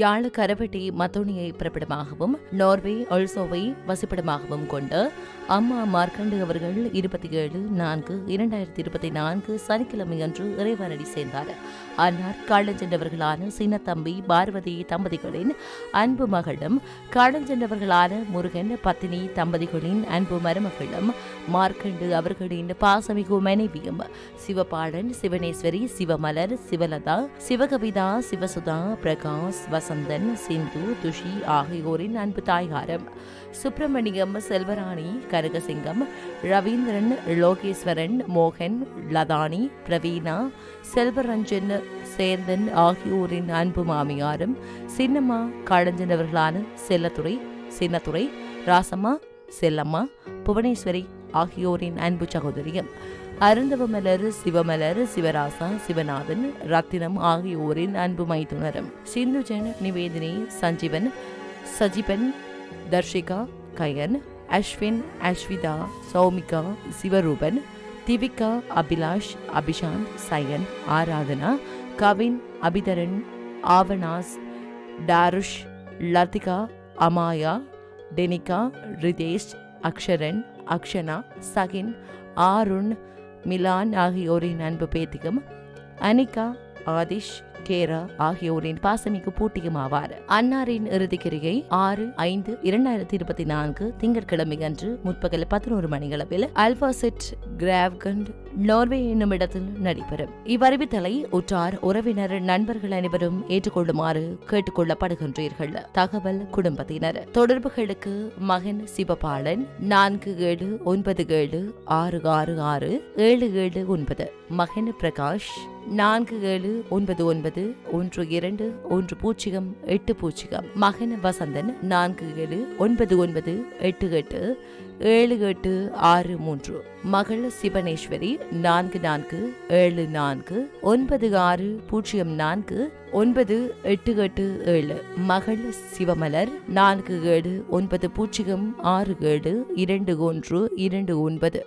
யாழ் Karavetti மத்தோனியை பிறப்பிடமாகவும் Norway ஒல்சோவை வசிப்பிடமாகவும் கொண்ட அம்மா மார்க்கண்டு அவர்கள் இருபத்தி ஏழு நான்கு இரண்டாயிரத்தி இருபத்தி நான்கு சனிக்கிழமை அன்று இறைவனடி சேர்ந்தார். அன்னார் காலஞ்சென்றவர்களான சின்னத்தம்பி பார்வதி தம்பதிகளின் அன்பு மகளும் காலஞ்சென்றவர்களான முருகன் பத்தினி தம்பதிகளின் அன்பு மருமகளும் மார்க்கண்டு அவர்களின் பாசமிகு மனைவியும் சிவபாலன் சிவனேஸ்வரி சிவமலர் சிவலதா சிவகவிதா சிவசுதா பிரகாஷ் வசந்தன் சிந்து துஷி ஆகியோரின் அன்பு தாய்காரம். சுப்பிரமணியம் செல்வராணி கனகசிங்கம் ரவீந்திரன் லோகேஸ்வரன் மோகன் லதானி பிரவீனா செல்வரஞ்சன் சேர்ந்தன் ஆகியோரின் அன்பு மாமியாரும் சின்னம்மா காடஞ்சன் அவர்களான செல்லத்துறை சின்னத்துறை ராசம்மா செல்லம்மா புவனேஸ்வரி ஆகியோரின் அன்பு சகோதரியும் அருந்தவமலர் சிவமலர் சிவராசா சிவநாதன் ரத்தினம் ஆகியோரின் அன்பு மைத்துனரும் சிந்துஜன் நிவேதினி சஞ்சீவன் சஜிபன் தர்ஷிகா கயன் அஸ்வின் அஸ்விதா சௌமிகா சிவரூபன் திவிகா அபிலாஷ் அபிஷாந்த் சயன் ஆராதனா கவின் அபிதரன் ஆவனாஸ் டாருஷ் லதிகா அமாயா டெனிகா ரிதேஷ் அக்ஷரன் அக்ஷனா சகின் ஆருண் மிலான் ஆகியோரின் அன்பு பேத்திகம் அனிகா ஆதிஷ் கேரா ஆகியோரின் பாசமிக்கு பூட்டியும் ஆவார். அன்னாரின் இறுதிக்கிரியை ஆறு ஐந்து இரண்டாயிரத்தி இருபத்தி நான்கு திங்கட்கிழமை அன்று முற்பகல் பதினோரு மணிகளவில் அல்பாசெட் கிராவ்கண்ட் நோர்வே என்னும் இடத்தில் நடைபெறும். இவ்வறிவித்தலை உற்றார் உறவினர் நண்பர்கள் அனைவரும் ஏற்றுக்கொள்ளுமாறு கேட்டுக்கொள்ளப்படுகின்றீர்கள். தகவல் குடும்பத்தினர். தொடர்புகளுக்கு மகன் சிவபாலன் நான்கு ஏழு ஒன்பது ஏழு ஆறு ஆறு ஆறு ஏழு ஏழு ஒன்பது. மகன் பிரகாஷ் நான்கு ஏழு ஒன்பது ஒன்பது ஒன்று இரண்டு ஒன்று பூஜ்ஜியம் எட்டு பூஜ்ஜியம். மகன் வசந்தன் நான்கு ஏழு ஒன்பது ஒன்பது எட்டு எட்டு ஏழு எட்டு ஆறு மூன்று. மகள் சிவனேஸ்வரி நான்கு நான்கு ஏழு நான்கு ஒன்பது ஆறு பூஜ்ஜியம் நான்கு ஒன்பது எட்டு எட்டு ஏழு. மகள் சிவமலர் நான்கு ஏழு ஒன்பது பூஜ்ஜியம் ஆறு ஏழு இரண்டு ஒன்று இரண்டு ஒன்பது.